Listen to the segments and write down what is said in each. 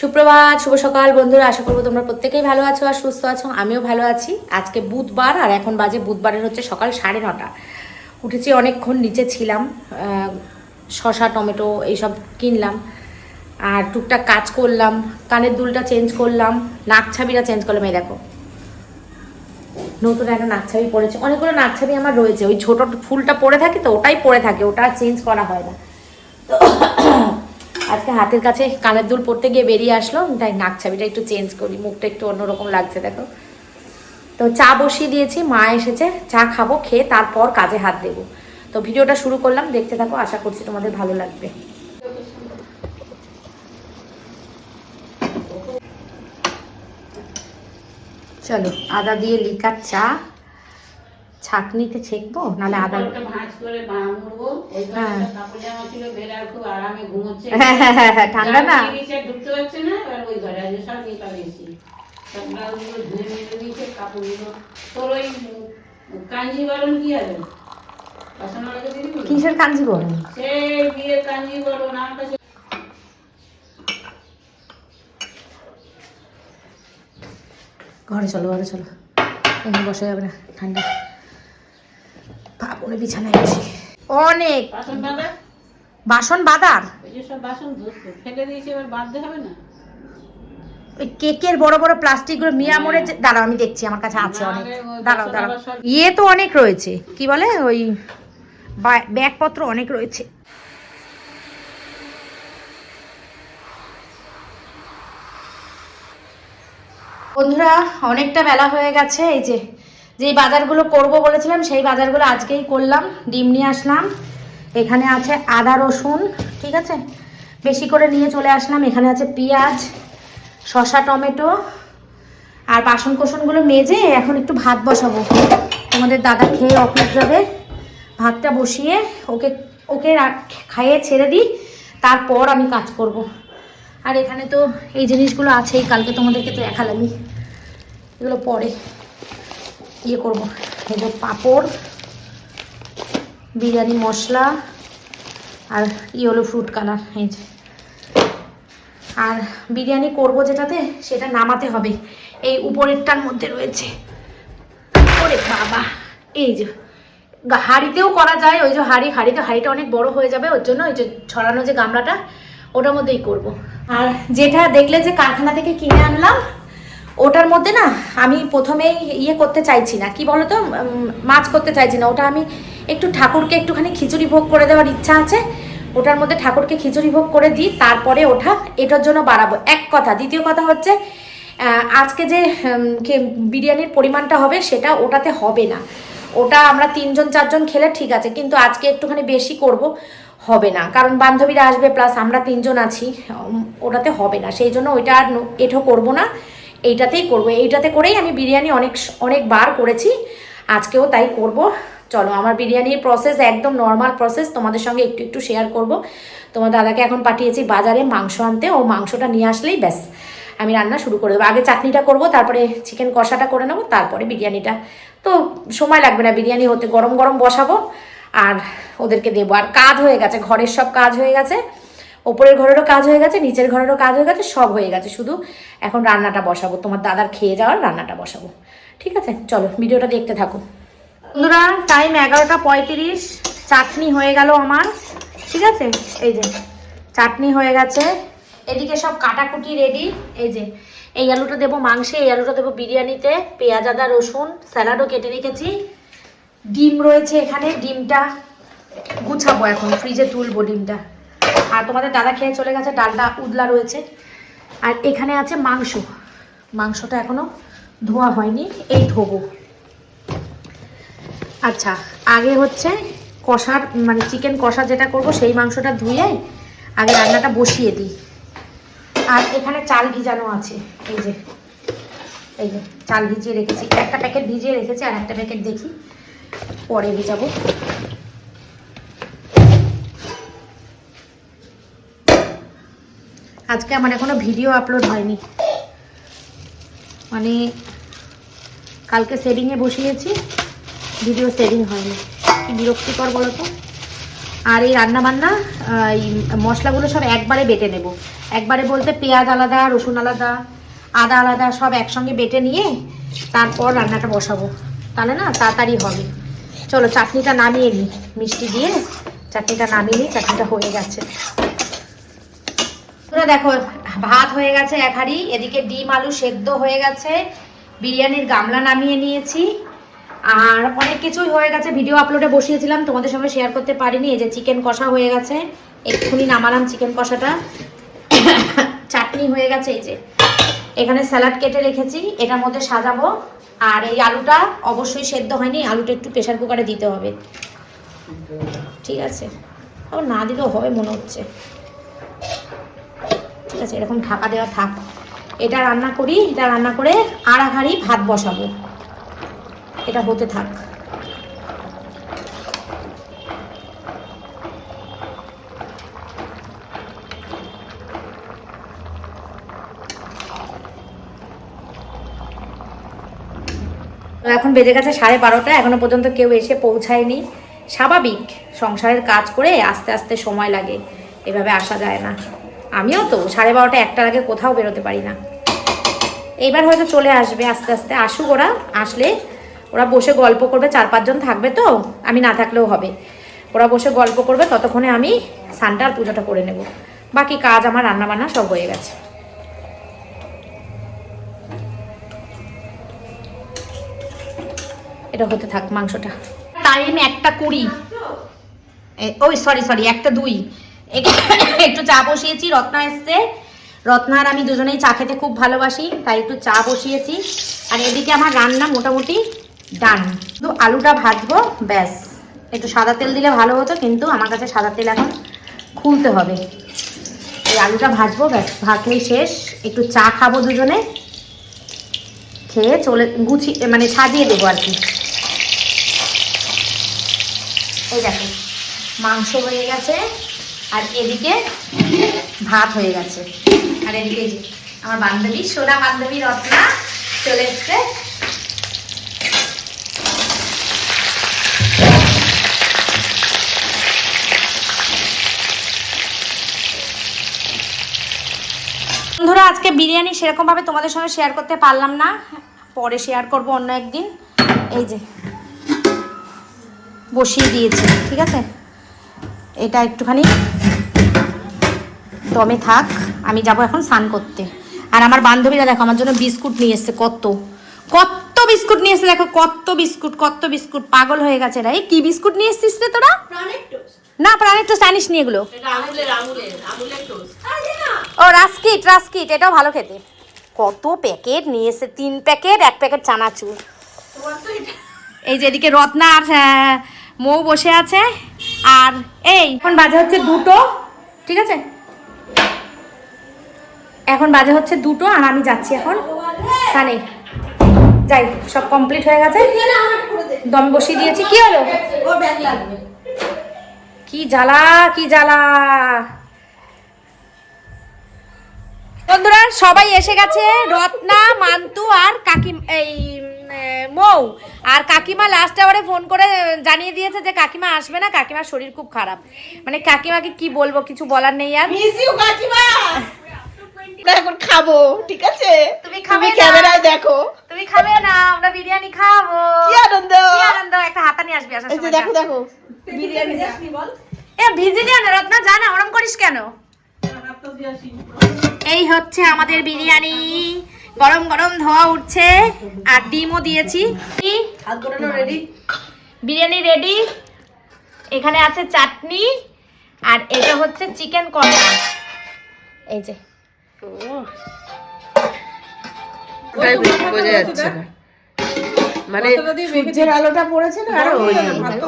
সুপ্রভাত, শুভ সকাল বন্ধুরা, আশা করব তোমরা প্রত্যেকেই ভালো আছো আর সুস্থ আছো, আমিও ভালো আছি। আজকে বুধবার আর এখন বাজে বুধবারের হচ্ছে সকাল সাড়ে নটা। উঠেছি অনেকক্ষণ নিচে ছিলাম শসা টমেটো এইসব কিনলাম আর টুকটাক কাজ করলাম, কানের দুলটা চেঞ্জ করলাম নাক ছাবিটা চেঞ্জ করলাম, এই দেখো। নতুন একটা নাকছাবি পড়েছে অনেকগুলো নাকছাবি আমার রয়েছে, ওই ছোট ফুলটা পড়ে থাকে তো, ওটাই পড়ে থাকে, ওটা চেঞ্জ করা হয় না। তো আজকে হাতের কাছে কানের দুল পড়তে গিয়ে বেরিয়ে আসলো, তাই নাক ছাবিটা একটু চেঞ্জ করি, মুখটা একটু অন্যরকম লাগছে, দেখো। তো চা বসিয়ে দিয়েছি, মা এসেছে, চা খাব, খেয়ে তারপর কাজে হাত দেবো। তো ভিডিওটা শুরু করলাম, দেখতে থাকো, আশা করছি তোমাদের ভালো লাগবে। চলো, আদা দিয়ে লিকার চা। ছাকনিতে ছেঁকবো নাহলে আদা ভাঁজ করে মুড়বো হ্যাঁ। ঘরে কাপড় জামা ছিল বেলার খুব আরামে ঘুমোচ্ছে। হ্যাঁ হ্যাঁ হ্যাঁ ঠান্ডা না? জানলা দিয়ে নিচে ঢুকতে পারছে না এবার ওই ঘরে আজ সব নিয়ে পালিয়েছি সব ধুয়ে মেলে নিয়েছে কাপড়গুলো তোর ওই কাঞ্জি বরণ কি হবে? বাসনওয়ালাকে দিয়ে দিবি? কিসের কাঞ্জি বলেন সেই বিয়ের কাঞ্জি বরণ আমার কাছে ঘরে চলো ঘরে চলো। এমনি বসে যাবে না ঠান্ডা। পাপনে বিছানায় বসি। অনেক। বাসন বাদার ওই কেকের বড় বড় প্লাস্টিকগুলো মিয়ামোরের যে দাঁড়াও আমি দেখছি আমার কাছে আছে অনেক। দাঁড়াও দাঁড়াও। ইয়ে তো অনেক রয়েছে। কি বলে? ওই ব্যাগপত্র অনেক রয়েছে। বন্ধুরা অনেকটা বেলা হয়ে গেছে। এই যে যেই বাজারগুলো করব বলেছিলাম, সেই বাজারগুলো আজকেই করলাম, ডিম নিয়ে আসলাম। এখানে আছে আদা রসুন, ঠিক আছে? বেশি করে নিয়ে চলে আসলাম। এখানে আছে পেঁয়াজ, শসা, টমেটো আর বাসন কোসনগুলো মেজে এখন একটু ভাত বসাবো। তোমাদের দাদা খেয়ে অফিস যাবে। ভাতটা বসিয়ে ওকে ওকে খাইয়ে ছেড়ে দিই। তারপর আমি কাজ করব। আর এখানে তো এই জিনিসগুলো আছেই, কালকে তোমাদেরকে তো দেখালামই। এগুলো পরে। ইয়ে করব। এই যে পাঁপড়, বিরিয়ানি, মশলা আর ইয়েলো ফ্রুট কালার এই যে। আর বিরিয়ানি করব যেটাতে, সেটা নামাতে হবে। এই উপরেরটার মধ্যে রয়েছে। ওরে বাবা, এই যে হাঁড়িতেও করা যায়। ওই যে হাঁড়ি, হাঁড়িতে হাঁড়িটা অনেক বড় হয়ে যাবে, ওর জন্য ওই যে ছড়ানো যে গামলাটা, ওটার মধ্যেই করব। আর যেটা দেখলে যে কারখানা থেকে কিনে আনলাম ওটার মধ্যে না আমি প্রথমেই ইয়ে করতে চাইছি না। কি বলতো? মাছ করতে চাইছি না। ওটা আমি একটু ঠাকুরকে একটুখানি খিচুড়ি ভোগ করে দেওয়ার ইচ্ছা আছে। ওটার মধ্যে ঠাকুরকে খিচুড়ি ভোগ করে দিই, তারপরে ওটা, এটার জন্য বাড়াবো। এক কথা, দ্বিতীয় কথা হচ্ছে আজকে যে বিরিয়ানির পরিমাণটা হবে সেটা ওটাতে হবে না। ওটা আমরা তিনজন, চারজন খেলে ঠিক আছে, কিন্তু আজকে একটুখানি বেশি করব, হবে না। কারণ বান্ধবীরা আসবে, প্লাস আমরা তিনজন আছি ওটাতে হবে না। সেই জন্য ওইটা আর এঠো করব না। এইটাতেই করব। এইটাতে করেই আমি বিরিয়ানি অনেক অনেকবার করেছি। আজকেও তাই করব। চলো, আমার বিরিয়ানির প্রসেস একদম নর্মাল প্রসেস তোমাদের সঙ্গে একটু একটু শেয়ার করব। তোমার দাদাকে এখন পাঠিয়েছি বাজারে মাংস আনতে। ও মাংসটা নিয়ে আসলেই ব্যাস, আমি রান্না শুরু করে দেবো। আগে চাটনিটা করব, তারপরে চিকেন কষাটা করে নেব, তারপরে বিরিয়ানিটা। তো সময় লাগবে না, বিরিয়ানি হতে গরম গরম বসাবো। আর ওদেরকে দেবো। আর কাজ হয়ে গেছে, ঘরের সব কাজ হয়ে গেছে। ওপরের ঘরেরও কাজ হয়ে গেছে, নিচের ঘরেরও কাজ হয়ে গেছে, সব হয়ে গেছে। শুধু এখন রান্নাটা বসাবো, তোমার দাদার খেয়ে যাওয়ার রান্নাটা বসাবো। ঠিক আছে? চলো, ভিডিওটা দেখতে থাকো। বন্ধুরা টাইম এগারোটা পঁয়ত্রিশ, চাটনি হয়ে গেল আমার। ঠিক আছে? এই যে, চাটনি হয়ে গেছে। এদিকে সব কাটাকুটি রেডি এই যে, এই আলুটা দেবো মাংসে, এই আলুটা দেবো বিরিয়ানিতে, পেঁয়াজ, আদা, রসুন, স্যালাডও কেটে রেখেছি। ডিম রয়েছে এখানে, ডিমটা গুছাবো এখন ফ্রিজে তুলবো ডিমটা। আর তোমাদের দাদা খেয়ে চলে গেছে, ডালটা উদলা রয়েছে। আর এখানে আছে মাংস। মাংসটা এখনও ধোয়া হয়নি, এই ধোবো। আচ্ছা আগে হচ্ছে কষার মানে চিকেন কষা যেটা করব, সেই মাংসটা ধুয়ে আগে রান্নাটা বসিয়ে দিই। আর এখানে চাল ভিজানো আছে, এই যে এই যে, চাল ভিজিয়ে রেখেছি। একটা প্যাকেট ভিজিয়ে রেখেছি, আর একটা প্যাকেট দেখি, পরে ভিজাবো। আজকে আমার এখনও ভিডিও আপলোড হয়নি। মানে কালকে সেটিংয়ে বসিয়েছি ভিডিও সেটিং হয়নি। কি বিরক্তিকর বলো তো আর এই রান্না বান্না এই মশলাগুলো সব একবারে বেটে নেব। একবারে বলতে পেঁয়াজ আলাদা, রসুন আলাদা, আদা আলাদা সব একসঙ্গে বেটে নিয়ে তারপর রান্নাটা বসাবো। তাহলে না তাড়াতাড়ি হবে। চলো, চাটনিটা নামিয়ে নিই। মিষ্টি দিয়ে চাটনিটা নামিয়ে নিই, চাটনিটা হয়ে গেছে। তোরা দেখো, ভাত হয়ে গেছে এক হাঁড়ি, এদিকে ডিম, আলু সেদ্ধ হয়ে গেছে। বিরিয়ানির গামলা নামিয়ে নিয়েছি। আর অনেক কিছুই হয়ে গেছে, ভিডিও আপলোডে বসিয়েছিলাম, তোমাদের সঙ্গে শেয়ার করতে পারিনি। এই যে চিকেন কষা হয়ে গেছে, এক্ষুনি নামালাম চিকেন কষাটা। চাটনি হয়ে গেছে, এই যে। এখানে স্যালাড কেটে রেখেছি, এটার মধ্যে সাজাবো। আর এই আলুটা অবশ্যই সেদ্ধ হয়নি, আলুটা একটু প্রেশার কুকারে দিতে হবে। ঠিক আছে। ও না দিলেও হবে, মনে হচ্ছে। ঠিক আছে, এরকম ঢাকা দেওয়া থাক। এটা রান্না করি, এটা রান্না করে এক ভাত বসাবো। এটা হতে থাক। এখন বেজে গেছে সাড়ে বারোটা, এখনও পর্যন্ত কেউ এসে পৌঁছায়নি। স্বাভাবিক, সংসারের কাজ করে আস্তে আস্তে সময় লাগে, এভাবে আসা যায় না। আমিও তো, সাড়ে বারোটা একটার আগে কোথাও বেরোতে পারি না। এইবার হয়তো চলে আসবে, আস্তে আস্তে আসুক ওরা, আসলে ওরা বসে গল্প করবে, চার পাঁচজন থাকবে তো, আমি না থাকলেও হবে। ওরা বসে গল্প করবে, ততক্ষণে আমি সানটার পুজোটা করে নেব। বাকি কাজ আমার, রান্নাবান্না সব হয়ে গেছে। এটা হতে থাক মাংসটা। টাইম একটা কুড়ি। ওই, সরি সরি, একটা দুই। একটু চা বসিয়েছি, রত্না এসছে। রত্না আর আমি দুজনেই চা খেতে খুব ভালোবাসি, তাই একটু চা বসিয়েছি। আর এদিকে আমার রান্না মোটামুটি ডান শুধু আলুটা ভাজবো, ব্যাস। একটু সাদা তেল দিলে ভালো হতো, কিন্তু আমার কাছে সাদা তেল এখন খুলতে হবে। এই আলুটা ভাজবো, ব্যাস, ভাজলেই শেষ। একটু চা খাব দুজনে। খেয়ে চলে, গুছিয়ে মানে সাজিয়ে দেবো আর কি। এই দেখো, মাংস হয়ে গেছে। এদিকে ভাত হয়ে গেছে। আর এদিকে আমার বান্ধবী, সোনা বান্ধবী রত্না চলে এসছে। বন্ধুরা, আজকে বিরিয়ানি সেরকমভাবে তোমাদের সঙ্গে শেয়ার করতে পারলাম না। পরে শেয়ার করব অন্য একদিন। এই যে বসিয়ে দিয়েছি, ঠিক আছে? এটা একটুখানি দমে থাক আমি যাব এখন স্নান করতে। আর আমার বান্ধবীরা দেখো আমার জন্য বিস্কুট নিয়ে এসছে কত। কত বিস্কুট নিয়ে এসছে দেখো কত বিস্কুট কত বিস্কুট পাগল হয়ে গেছে রে। এই কি বিস্কুট নিয়ে এসছিস রে তোরা? না প্রাণের তো জানিস নি এগুলো। ও রাস্কিট রাস্কিট এটাও ভালো খেতে। কত প্যাকেট নিয়ে এসে তিন প্যাকেট এক প্যাকেট চানাচুর। এই যে এদিকে রত্না আর মৌ বসে আছে। আর এই এখন বাজে হচ্ছে দুটো ঠিক আছে? এখন বাজে হচ্ছে দুটো আর আমি যাচ্ছি এখন সানে। যাই, সব কমপ্লিট হয়ে গেছে। দমে বসিয়ে দিয়েছি। কি হলো? কি জ্বালা কি জ্বালা। বন্ধুরা, সবাই এসে গেছে। রত্না, মান্তু আর কাকি এই মৌ। আর কাকিমা লাস্ট আওয়ারে ফোন করে জানিয়ে দিয়েছে যে কাকিমা আসবে না। কাকিমার শরীর খুব খারাপ। মানে কাকিমাকে কি বলব, কিছু বলার নেই আর। কাকিমা! আমরা এখন খাব ঠিক আছে? তুমি খাবে ক্যামেরায় দেখো। তুমি খাবে না আমরা বিরিয়ানি খাব। কি আনন্দ? কি আনন্দ? একটা হাতা নিয়ে আসবি আসার সময় দেখো দেখো। বিরিয়ানি এ রত্না জানা ওরম করিস কেন? এই হচ্ছে আমাদের বিরিয়ানি। গরম গরম ধোয়া উঠছে আর ডিমও দিয়েছি। রেডি বিরিয়ানি রেডি এখানে আছে চাটনি আর এটা হচ্ছে চিকেন কর্মা এই যে। বোঝা যাচ্ছে না। মানে সূর্যের আলোটা পড়েছে না? আরও ওই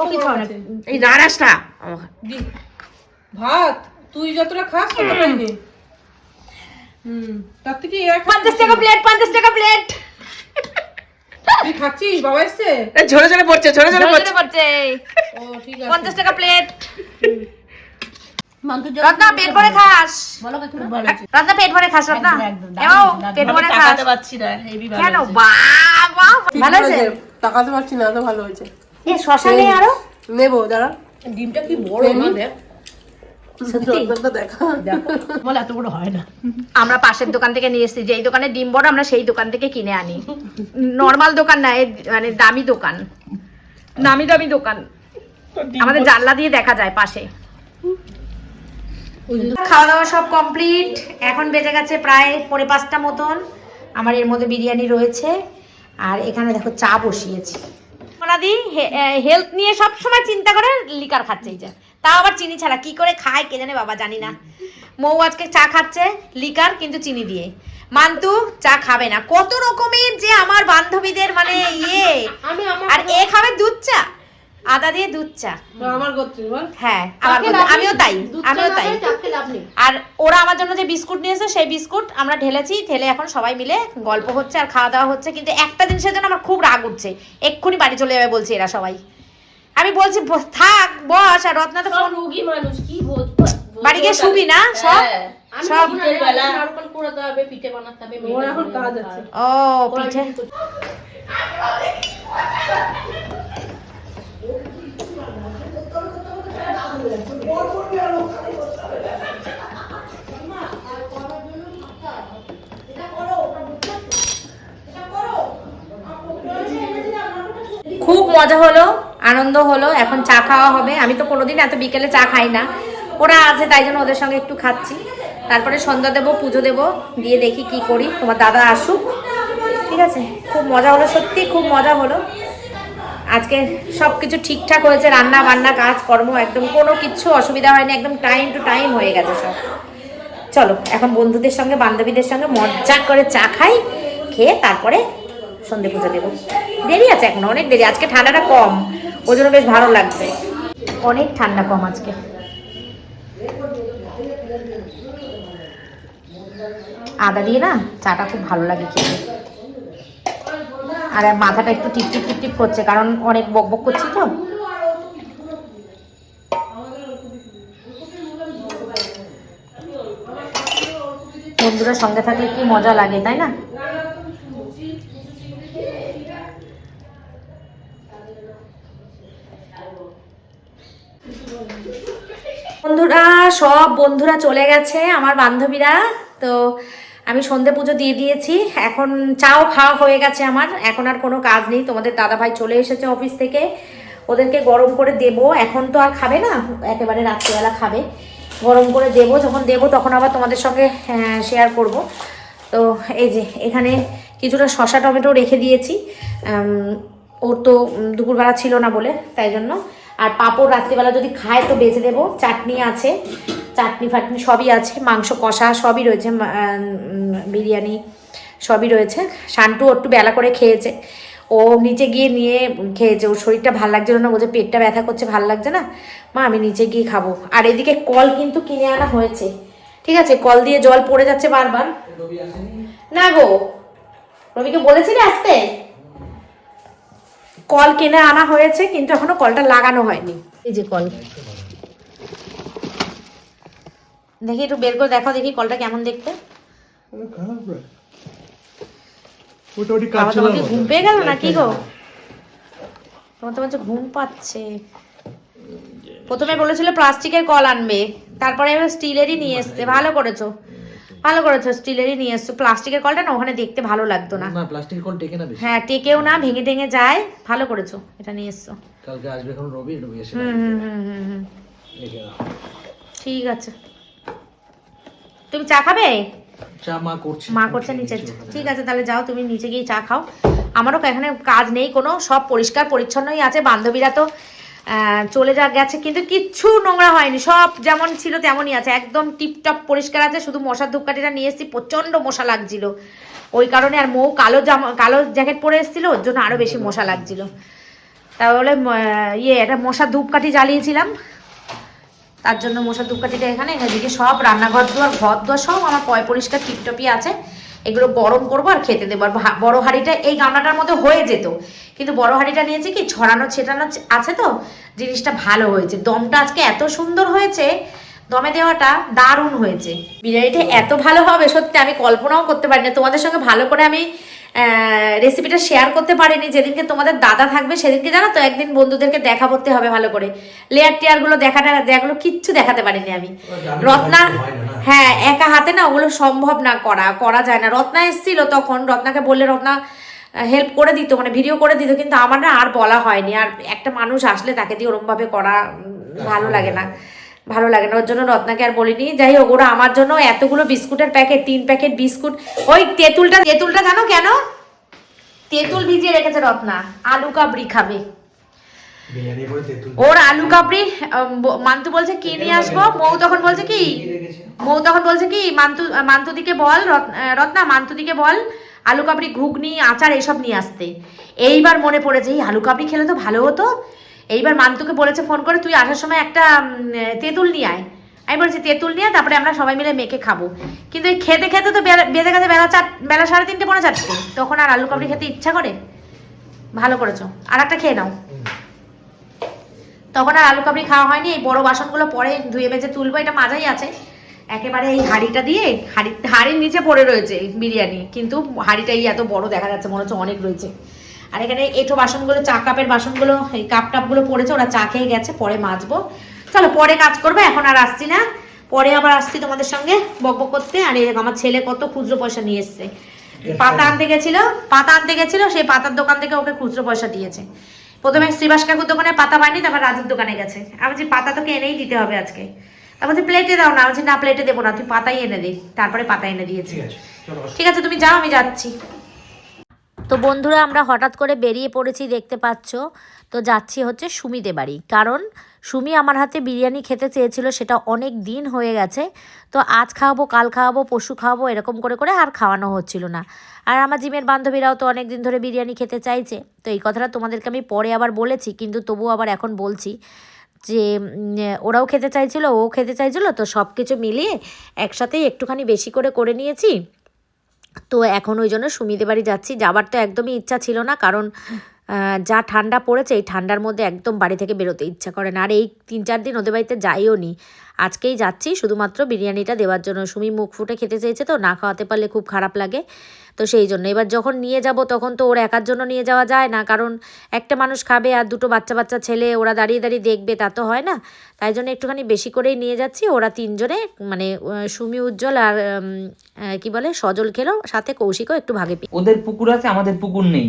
ও কিছু হবে না। এই নারাজটা ভাত? তুই যতটা খাস ততটাই নে হুম তার থেকে পঞ্চাশ টাকা প্লেট পঞ্চাশ টাকা প্লেট তুই খাচ্ছিস? বাবা এসছে? ঝরে ঝরে পড়ছে ঝরে ঝরে পড়ছে। পড়ছে। ও ঠিক আছে। পঞ্চাশ টাকা প্লেট রত্না পেট ভরে খাস। রত্না পেট ভরে খাস রত্না। এও পেট ভরে খাস। না কেন? বাবা ভালো আছে তাকাতে পারছি না তো ভালো হয়েছে। এ শশা নেই আরও? নেব দাঁড়া। ডিমটা কি বড় না দেখ সত্যি? দেখা। বলে এত বড় হয় না। আমরা পাশের দোকান থেকে নিয়ে এসেছি যেই দোকানে ডিম বড় আমরা সেই দোকান থেকে কিনে আনি। নর্মাল দোকান না মানে দামি দোকান। নামি দামি দোকান। আমাদের জানলা দিয়ে দেখা যায় পাশে। খাওয়া দাওয়া সব কমপ্লিট। এখন বেজে গেছে প্রায় পৌনে পাঁচটা মতন। আমার এর মধ্যে বিরিয়ানি রয়েছে। আর এখানে দেখো চা বসিয়েছি। ওনাদি হেলথ নিয়ে সব সময় চিন্তা করে লিকার খাচ্ছে এই যে। তাও আবার চিনি ছাড়া কি করে খায় কে জানে বাবা জানি না। মৌ আজকে চা খাচ্ছে লিকার কিন্তু চিনি দিয়ে। মান্তু চা খাবে না। কত রকমের যে আমার বান্ধবীদের মানে ইয়ে। আর এ খাবে দুধ চা? আদা দিয়ে দুধ চা। আমার হ্যাঁ আমিও তাই আমিও তাই। আর ওরা আমার জন্য যে বিস্কুট নিয়েছে সেই বিস্কুট আমরা ঢেলেছি ঢেলে এখন সবাই মিলে গল্প হচ্ছে আর খাওয়া দাওয়া হচ্ছে কিন্তু একটা দিন সেজন্য আমার খুব রাগ উঠছে। এক্ষুনি বাড়ি চলে যাবে বলছে এরা সবাই। আমি বলছি থাক বস আর রত্না তো ফোন রুগী মানুষ কি বাড়ি গিয়ে শুবি না সব হ্যাঁ। সব পিঠের বেলা নারকল কুড়াতে হবে পিঠে বানাতে হবে এখন কাজ আছে। ও পিঠে খুব মজা হলো, আনন্দ হলো, এখন চা খাওয়া হবে। আমি তো কোনোদিন এত বিকেলে চা খাই না। ওরা আছে, তাই জন্য ওদের সঙ্গে একটু খাচ্ছি। তারপরে সন্ধ্যা দেবো, পুজো দেবো, দিয়ে দেখি কি করি। তোমার দাদা আসুক। ঠিক আছে? খুব মজা হলো, সত্যি খুব মজা হলো। আজকে সব কিছু ঠিকঠাক হয়েছে, রান্না বান্না কাজ কর্ম একদম কোনো কিছু অসুবিধা হয়নি, একদম টাইম টু টাইম হয়ে গেছে সব। চলো, এখন বন্ধুদের সঙ্গে, বান্ধবীদের সঙ্গে মজা করে চা খাই, খেয়ে তারপরে সন্ধে পুজো দেবো। দেরি আছে এখন, অনেক দেরি, আজকে ঠান্ডাটা কম। ওই জন্য বেশ ভালো লাগছে। অনেক ঠান্ডা কম আজকে। আদা দিয়ে না, চাটা খুব ভালো লাগে খেতে। আর মাথাটা একটু টিপ টিপ টিপ টিপ করছে, কারণ অনেক বক বক করছি তো। বন্ধুরা সঙ্গে থাকলে কি মজা লাগে, তাই না? বন্ধুরা, সব বন্ধুরা চলে গেছে, আমার বান্ধবীরা। তো আমি সন্ধে পুজো দিয়ে দিয়েছি। এখন চাও খাওয়া হয়ে গেছে আমার। এখন আর কোনো কাজ নেই। তোমাদের দাদা ভাই চলে এসেছে অফিস থেকে। ওদেরকে গরম করে দেব। এখন তো আর খাবে না। একেবারে রাত্রিবেলা খাবে। গরম করে দেব। যখন দেব তখন আবার তোমাদের সঙ্গে শেয়ার করব। তো এই যে, এখানে কিছুটা শশা টমেটো রেখে দিয়েছি। ওর তো দুপুরবেলা ছিল না বলে, তাই জন্য। আর পাঁপড় রাত্রিবেলা যদি খায় তো বেঁচে দেবো। চাটনি আছে। চাটনি ফাটনি সবই আছে মাংস কষা সবই রয়েছে বিরিয়ানি সবই রয়েছে। শান্টু একটু বেলা করে খেয়েছে। ও নিচে গিয়ে নিয়ে খেয়েছে। ওর শরীরটা ভালো লাগছিল না বলছে পেটটা ব্যথা করছে ভালো লাগছে না? মা আমি নিচে গিয়ে খাব। আর এদিকে কল কিন্তু কিনে আনা হয়েছে। ঠিক আছে কল দিয়ে জল পড়ে যাচ্ছে বারবার। না গো রবিকে বলেছিলে আসতে। কল কিনে আনা হয়েছে কিন্তু এখনও কলটা লাগানো হয়নি। এই যে কল। দেখি একটু বের করে দেখো দেখি কলটা কেমন দেখতে। বাবা তোমাকে ঘুম পেয়ে গেল না কি গো? তোমার তো বলছে ঘুম পাচ্ছে। প্রথমে বলেছিল প্লাস্টিকের কল আনবে তারপরে স্টিলেরই নিয়ে এসছে। ভালো করেছ ভালো করেছ স্টিলেরই নিয়ে এসছো। প্লাস্টিকের কলটা না ওখানে দেখতে ভালো লাগতো না। না প্লাস্টিক কল টেকে না বেশি। হ্যাঁ টেকেও না ভেঙে টেঙে যায়। ভালো করেছ এটা নিয়ে এসছো। কালকে আসবে এখন রবি রবি এসে হুম হুম হুম হুম হুম। রেখে দাও ঠিক আছে। তুমি চা খাবে? চা মা করছে। মা করছে নিচে। ঠিক আছে তাহলে যাও তুমি নিচে গিয়ে চা খাও। আমারও এখানে কাজ নেই কোনো সব পরিষ্কার পরিচ্ছন্নই আছে বান্ধবীরা তো চলে যা গেছে কিন্তু কিচ্ছু নোংরা হয়নি। সব যেমন ছিল তেমনই আছে। একদম টিপটপ পরিষ্কার আছে শুধু মশার ধূপকাঠিটা নিয়ে এসেছি প্রচণ্ড মশা লাগছিল। ওই কারণে আর মৌ কালো জামা কালো জ্যাকেট পরে এসেছিল ওর জন্য আরও বেশি মশা লাগছিল। তাহলে ইয়ে একটা মশার ধূপকাঠি জ্বালিয়েছিলাম। তার জন্য মশার ধূপকাঠিটা এখানে এদিকে সব রান্নাঘর দুয়ার, ঘর দুয়ার সব আমার পয় পরিষ্কার টিপটপই আছে। এগুলো গরম করব আর খেতে দেবো। আর বড় হাঁড়িটা এই গামলাটার মধ্যে হয়ে যেত। কিন্তু বড় হাঁড়িটা নিয়েছি কি, ছড়ানো, ছেটানো আছে তো? জিনিসটা ভালো হয়েছে। দমটা আজকে এত সুন্দর হয়েছে, দমে দেওয়াটা দারুণ হয়েছে। বিরিয়ানিটা এত ভালো হবে, সত্যি আমি কল্পনাও করতে পারি না তোমাদের সঙ্গে ভালো করে আমি রেসিপিটা শেয়ার করতে পারিনি। যেদিনকে তোমাদের দাদা থাকবে সেদিনকে জানো তো একদিন বন্ধুদেরকে দেখা করতে হবে ভালো করে। লেয়ার টেয়ারগুলো দেখাটা দেখাগুলো কিচ্ছু দেখাতে পারিনি আমি। রত্না হ্যাঁ একা হাতে না ওগুলো সম্ভব না করা করা যায় না। রত্না এসেছিল তখন রত্নাকে বললে রত্না হেল্প করে দিত মানে ভিডিও করে দিত কিন্তু আমার না আর বলা হয়নি। আর একটা মানুষ আসলে তাকে দিয়ে ওরমভাবে করা ভালো লাগে না। ভালো লাগে না। ওর জন্য রত্নাকে আর বলিনি। যাই হোক ওরা আমার জন্য এতগুলো বিস্কুটের প্যাকেট তিন প্যাকেট বিস্কুট। ওই তেঁতুলটা তেঁতুলটা জানো কেন? তেঁতুল ভিজিয়ে রেখেছে রত্না। আলু কাবড়ি খাবে। ওর আলু কাবড়ি মান্তু বলছে কি নিয়ে আসব? মৌ তখন বলছে কি? মৌ তখন বলছে কি মান্তু মান্তুদিকে বল রত্না মান্তুদিকে বল আলু কাবড়ি ঘুগনি আচার এসব নিয়ে আসতে। এইবার মনে পড়েছে এই আলু কাবড়ি খেলে তো ভালো হতো। এইবার মান্তুকে বলেছে ফোন করে, তুই আসার সময় একটা তেঁতুল নিয়ে আয়। আমি বলছি, তেঁতুল নিয়ে তারপরে আমরা সবাই মিলে মেখে খাব। কিন্তু এই খেতে খেতে তো বেজে গেছে বেলা চার, বেলা সাড়ে তিনটে পৌনে চারটে। তখন আর আলু কাবড়ি খেতে ইচ্ছা করে? ভালো করেছ। আর একটা খেয়ে নাও। তখন আর আলু কাবড়ি খাওয়া হয়নি, এই বড় বাসনগুলো পরে ধুয়ে মেজে তুলবো, এটা মাঝাই আছে। একেবারে এই হাঁড়িটা দিয়ে, হাঁড়ি, হাঁড়ির নিচে পড়ে রয়েছে বিরিয়ানি। কিন্তু হাঁড়িটাই এত বড় দেখা যাচ্ছে, মনে হচ্ছে অনেক রয়েছে। আর এখানে এঁঠো বাসনগুলো চা কাপের বাসনগুলো এই কাপ টাপগুলো পড়েছে ওরা চা খেয়ে গেছে পরে মাজবো। চলো পরে কাজ করবে এখন আর আসছি না। পরে আবার আসছি তোমাদের সঙ্গে বক করতে। আর এই আমার ছেলে কত খুচরো পয়সা নিয়ে এসছে। পাতা আনতে গেছিল পাতা আনতে গেছিল সেই পাতার দোকান থেকে ওকে খুচরো পয়সা দিয়েছে। প্রথমে শ্রীবাস কাকুর দোকানে পাতা পাইনি তারপর রাজুর দোকানে গেছে। আমি বলছি পাতা তোকে এনেই দিতে হবে আজকে। তা বলছি প্লেটে দাও না। আমি না প্লেটে দেবো না তুই পাতাই এনে দে। তারপরে পাতা এনে দিয়েছি। ঠিক আছে তুমি যাও আমি যাচ্ছি। তো বন্ধুরা, আমরা হঠাৎ করে বেরিয়ে পড়েছি, দেখতে পাচ্ছ। তো যাচ্ছি হচ্ছে সুমিদের বাড়ি। কারণ সুমি আমার হাতে বিরিয়ানি খেতে চেয়েছিল, সেটা অনেক দিন হয়ে গেছে। তো আজ খাওয়াবো, কাল খাওয়াবো পশু খাওয়াবো, এরকম করে করে আর খাওয়ানো হচ্ছিল না। আর আমার জিমের বান্ধবীরাও তো অনেক দিন ধরে বিরিয়ানি খেতে চাইছে। তো এই কথাটা তোমাদেরকে আমি পরে আবার বলেছি, কিন্তু তবুও আবার এখন বলছি যে ওরাও খেতে চাইছিল, ও খেতে চাইছিল, তো সব কিছু মিলিয়ে একসাথেই একটুখানি বেশি করে করে নিয়েছি। তো এখন ওই জন্য সুমিদে বাড়ি যাচ্ছি। যাবার তো একদমই ইচ্ছা ছিল না, কারণ যা ঠান্ডা পড়েছে, এই ঠান্ডার মধ্যে একদম বাড়ি থেকে বেরোতে ইচ্ছা করে না। আর এই তিন চার দিন ওদের বাড়িতে যাইও নি। আজকেই যাচ্ছি শুধুমাত্র বিরিয়ানিটা দেওয়ার জন্য। সুমি মুখ ফুটে খেতে চেয়েছে তো না খাওয়াতে পারলে খুব খারাপ লাগে। তো সেই জন্য এবার যখন নিয়ে যাব তখন তো ওর একার জন্য নিয়ে যাওয়া যায় না কারণ একটা মানুষ খাবে আর দুটো বাচ্চা বাচ্চা ছেলে ওরা দাঁড়িয়ে দাঁড়িয়ে দেখবে তা তো হয় না। তাই জন্য একটুখানি বেশি করেই নিয়ে যাচ্ছি। ওরা তিনজনে মানে সুমি উজ্জ্বল আর কি বলে সজল খেলো সাথে কৌশিকও একটু ভাগে পি ওদের পুকুর আছে আমাদের পুকুর নেই।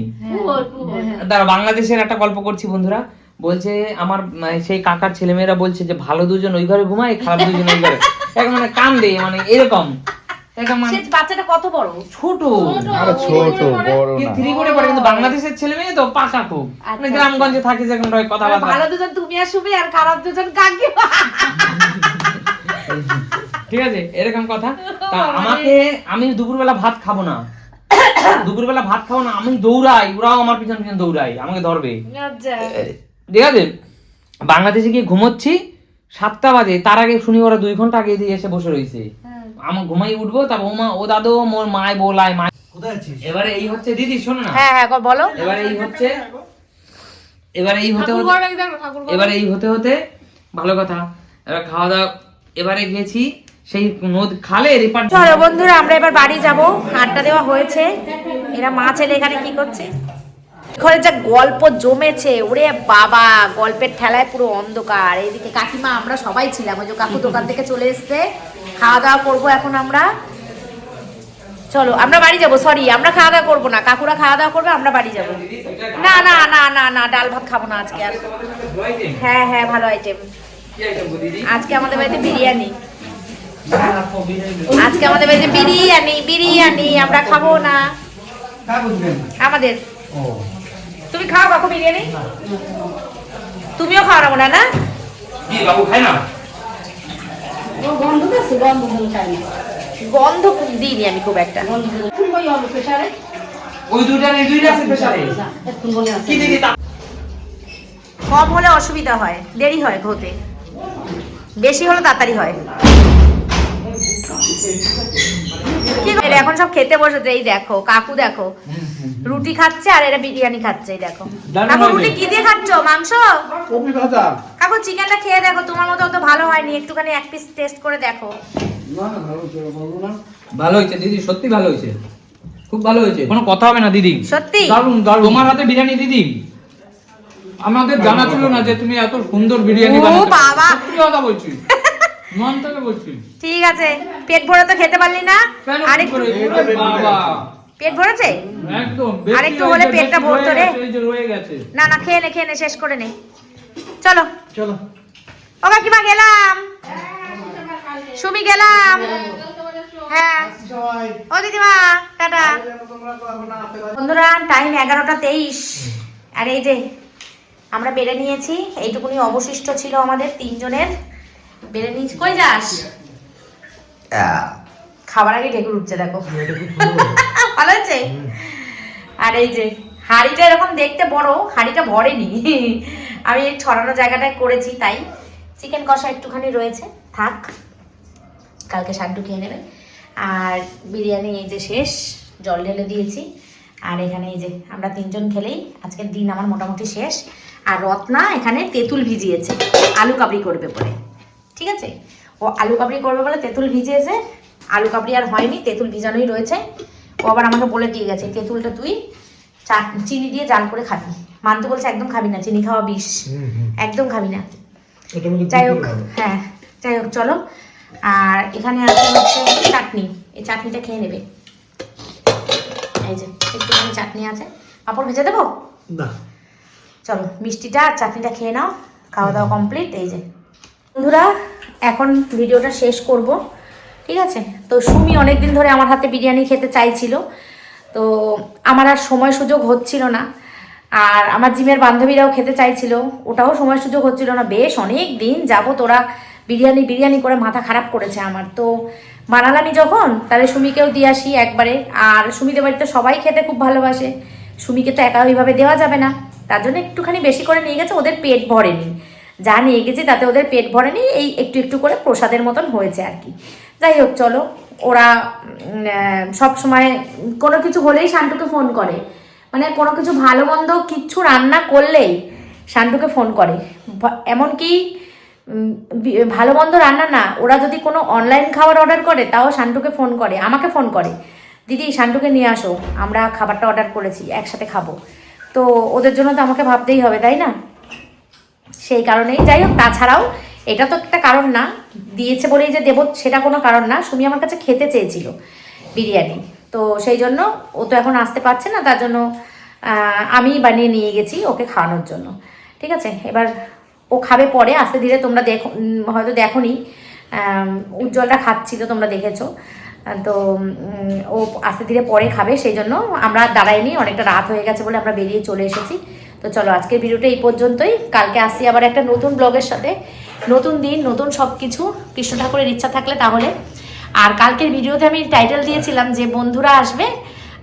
দাঁড়া বাংলাদেশের একটা গল্প করছি বন্ধুরা। বলছে আমার মানে সেই কাকার ছেলেমেয়েরা বলছে যে ভালো দুজন ওই ঘরে ঘুমায় খারাপ দুজন ওই ঘরে। এক মানে কান দেয় মানে এরকম। এরকম মানে বাচ্চাটা কত বড়? ছোট। আরে ছোট বড় না। থ্রি করে পড়ে কিন্তু বাংলাদেশের ছেলে মেয়ে তো পাকা খুব। মানে গ্রামগঞ্জে থাকে যেরকম কথাবার্তা ভালো দুজন তুমি আর সুমি আর খারাপ দুজন কাকে। ঠিক আছে এরকম কথা। তা আমাকে আমি দুপুরবেলা ভাত খাব না। দুপুরবেলা ভাত খাব না আমি দৌড়াই ওরাও আমার পিছন পিছন দৌড়াই আমাকে ধরবে। আচ্ছা। ঠিক আছে? বাংলাদেশে গিয়ে ঘুমোচ্ছি সাতটা বাজে তার আগে শুনি ওরা দুই ঘণ্টা আগে দিয়ে এসে বসে রয়েছে আমার ঘুমাই উঠবো তারপর ও মা ও দাদু মোর মায় বলায় মা এবারে এই হচ্ছে দিদি শোনো না। হ্যাঁ হ্যাঁ বলো। এবারে এই হচ্ছে এবারে এই হতে হতে। এবারে এই হতে হতে ভালো কথা। এবার খাওয়া দাওয়া এবারে গেছি সেই নদী খালের এপার চলো বন্ধুরা আমরা এবার বাড়ি যাব। আড্ডা দেওয়া হয়েছে। এরা মা ছেলে এখানে কি করছে? ঘরে যা গল্প জমেছে ওরে বাবা গল্পের ঠেলায় পুরো অন্ধকার। এইদিকে কাকিমা আমরা সবাই ছিলাম। ওই যে কাকু দোকান থেকে চলে এসছে। খাওয়া দাওয়া করব এখন আমরা। চলো আমরা বাড়ি যাব সরি আমরা খাওয়া দাওয়া করব না। কাকুরা খাওয়া দাওয়া করবে আমরা বাড়ি যাব। না না না না না ডাল ভাত খাব না আজকে আর। হ্যাঁ হ্যাঁ ভালো আইটেম আজকে আমাদের বাড়িতে বিরিয়ানি। আজকে আমাদের বাড়িতে বিরিয়ানি বিরিয়ানি আমরা খাব না। আমাদের। তুমি খাও কাকু বিরিয়ানি? তুমিও খাও না? মনে না? বাবু খায় না। গন্ধ দিইনি আমি খুব একটা। ওই দুইটা নেই দুইটা আছে প্রেসারে। কি দেখি তা? কম হলে অসুবিধা হয় দেরি হয় হতে বেশি হলে তাড়াতাড়ি হয়। এখন সব খেতে বসেছে এই দেখো কাকু দেখো রুটি খাচ্ছে আর এরা বিরিয়ানি খাচ্ছে এই দেখো। কাকু রুটি কি দিয়ে খাচ্ছ? মাংস? কপি ভাজা। কাকু চিকেনটা খেয়ে দেখো তোমার মতো অত ভালো হয়নি। একটুখানি এক পিস টেস্ট করে দেখো। না না ভালো তো বলব না। ভালো হয়েছে দিদি সত্যি ভালো হয়েছে। খুব ভালো হয়েছে। কোনো কথা হবে না দিদি। সত্যি? দারুণ দারুণ। তোমার হাতে বিরিয়ানি দিদি? আমাদের জানা ছিল না যে তুমি এত সুন্দর বিরিয়ানি ও বানাতে বাবা। সত্যি কথা বলছি। মন থেকে বলছি। ঠিক আছে। পেট ভরে তো খেতে পারলি না? কেন আর কি একটু করে? ওরে বাবা। পেট ভরেছে? একদম আরেকটু হলে পেটটা ভরতো রে। রয়ে গেছে। না না খেয়ে নে খেয়ে নে শেষ করে নে। চলো। চলো। ও কাকিমা গেলাম। সুমি গেলাম। হ্যাঁ। ও দিদিমা টাটা। বন্ধুরা টাইম এগারোটা তেইশ। আর এই যে আমরা বেড়ে নিয়েছি এইটুকুনি অবশিষ্ট ছিল আমাদের তিনজনের। বেড়ে নিয়েছি কই যাস? খাবার আগে ঢেকুর উঠছে দেখো। ভালো। হয়েছে আর এই যে হাঁড়িটা এরকম দেখতে বড় হাঁড়িটা ভরেনি। আমি এই ছড়ানো জায়গাটায় করেছি তাই। চিকেন কষা একটুখানি রয়েছে থাক। কালকে সাড্ডু খেয়ে নেবে। আর বিরিয়ানি এই যে শেষ জল ঢেলে দিয়েছি। আর এখানে এই যে আমরা তিনজন খেলেই আজকের দিন আমার মোটামুটি শেষ। আর রত্না এখানে তেঁতুল ভিজিয়েছে আলু কাবড়ি করবে বলে। ঠিক আছে? ও আলু কাবড়ি করবে বলে তেঁতুল ভিজিয়েছে আলু কাবড়ি আর হয়নি তেঁতুল ভিজানোই রয়েছে। ও আবার আমাকে বলে দিয়ে গেছে তেঁতুলটা তুই চিনি দিয়ে জাল করে খাবি। মানতে বলছে একদম খাবি না চিনি খাওয়া বিষ। একদম খাবি না। যাই হোক হ্যাঁ যাই হোক চলো। আর এখানে আছে হচ্ছে চাটনি। এই চাটনিটা খেয়ে নেবে। এই যে একটুখানি চাটনি আছে। পাপড় ভেজে দেবো? না। চলো মিষ্টিটা আর চাটনিটা খেয়ে নাও। খাওয়া দাওয়া কমপ্লিট। এই যে বন্ধুরা, এখন ভিডিওটা শেষ করব, ঠিক আছে? তো সুমি অনেক দিন ধরে আমার হাতে বিরিয়ানি খেতে চাইছিল, তো আমার আর সময় সুযোগ হচ্ছিল না। আর আমার জিমের বান্ধবীরাও খেতে চাইছিল, ওটাও সময় সুযোগ হচ্ছিল না। বেশ অনেক দিন যাব তোরা বিরিয়ানি বিরিয়ানি করে মাথা খারাপ করেছে আমার। তো বানালামি যখন, তাহলে সুমিকেও দিয়ে আসি একবারে। আর সুমিদের বাড়িতে সবাই খেতে খুব ভালোবাসে। সুমিকে তো একা ওইভাবে দেওয়া যাবে না। তার জন্য একটুখানি বেশি করে নিয়ে গেছে, ওদের পেট ভরেনি। যা নিয়ে গেছি তাতে ওদের পেট ভরেনি, এই একটু একটু করে প্রসাদের মতন হয়েছে আর কি। যাই হোক, চলো, ওরা সব সময় কোনো কিছু হলেই শান্টুকে ফোন করে। মানে কোনো কিছু ভালো মন্দ কিচ্ছু রান্না করলেই শান্টুকে ফোন করে। এমনকি ভালো মন্দ রান্না না, ওরা যদি কোনো অনলাইন খাবার অর্ডার করে, তাও শান্টুকে ফোন করে, আমাকে ফোন করে। দিদি, শান্টুকে নিয়ে আসো, আমরা খাবারটা অর্ডার করেছি, একসাথে খাব। তো ওদের জন্য তো আমাকে ভাবতেই হবে, তাই না? সেই কারণেই। যাই হোক তাছাড়াও এটা তো একটা কারণ না। দিয়েছে বলেই যে দেবো সেটা কোনো কারণ না। সুমি আমার কাছে খেতে চেয়েছিল বিরিয়ানি। তো সেই জন্য ও তো এখন আসতে পারছে না তার জন্য আমি বানিয়ে নিয়ে গেছি ওকে খাওয়ানোর জন্য। ঠিক আছে? এবার ও খাবে পরে। আস্তে ধীরে তোমরা দেখো হয়তো দেখোনি। আম, উজ্জ্বলটা খাচ্ছিল তোমরা দেখেছ। তো ও আস্তে ধীরে পরে খাবে। সেই জন্য আমরা দাঁড়াইনি। অনেকটা রাত হয়ে গেছে বলে আমরা বেরিয়ে চলে এসেছি। তো চলো, আজকের ভিডিওটা এই পর্যন্তই। কালকে আসছি আবার একটা নতুন ব্লগের সাথে। নতুন দিন, নতুন সব কিছু কৃষ্ণ ঠাকুরের ইচ্ছা থাকলে তাহলে। আর কালকের ভিডিওতে আমি টাইটেল দিয়েছিলাম যে, বন্ধুরা আসবে,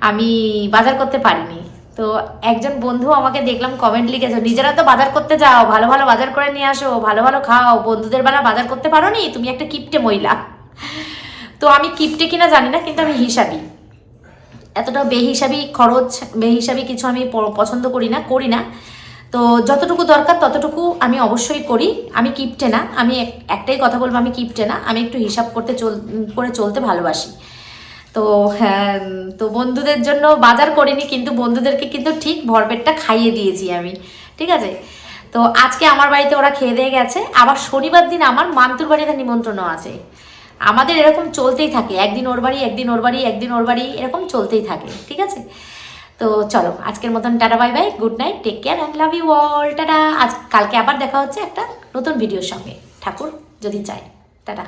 আমি বাজার করতে পারিনি। তো একজন বন্ধু আমাকে দেখলাম কমেন্ট লিখেছে, নিজেরা তো বাজার করতে যাও, ভালো ভালো বাজার করে নিয়ে আসো, ভালো ভালো খাও। বন্ধুদের বেলা বাজার করতে পারো নি তুমি একটা কিপটে মহিলা। তো আমি কিপটে কিনা জানি না, কিন্তু আমি হিসাবি। এতটা বেহিসাবি খরচ, বেহিসাবি কিছু আমি পছন্দ করি না করি না। তো যতটুকু দরকার ততটুকু আমি অবশ্যই করি। আমি কিপটে না আমি এক- একটাই কথা বলব, আমি কিপটে না আমি একটু হিসাব করতে চল, করে চলতে ভালোবাসি। তো হ্যাঁ তো বন্ধুদের জন্য বাজার করিনি, কিন্তু বন্ধুদেরকে কিন্তু ঠিক ভরপেটটা খাইয়ে দিয়েছি আমি। ঠিক আছে? তো আজকে আমার বাড়িতে ওরা খেয়ে দিয়ে গেছে। আবার শনিবার দিন আমার মান্তুর বাড়িতে নিমন্ত্রণও আছে। আমাদের এরকম চলতেই থাকে। একদিন ওর বাড়ি, একদিন ওর বাড়ি, একদিন ওর বাড়ি, এরকম চলতেই থাকে, ঠিক আছে? তো চলো, আজকের মতন tata, bye bye, good night, take care, and love you all, tata. আজ কালকে আবার দেখা হচ্ছে একটা নতুন ভিডিওর সঙ্গে। ঠাকুর, যদি চায় টাটা।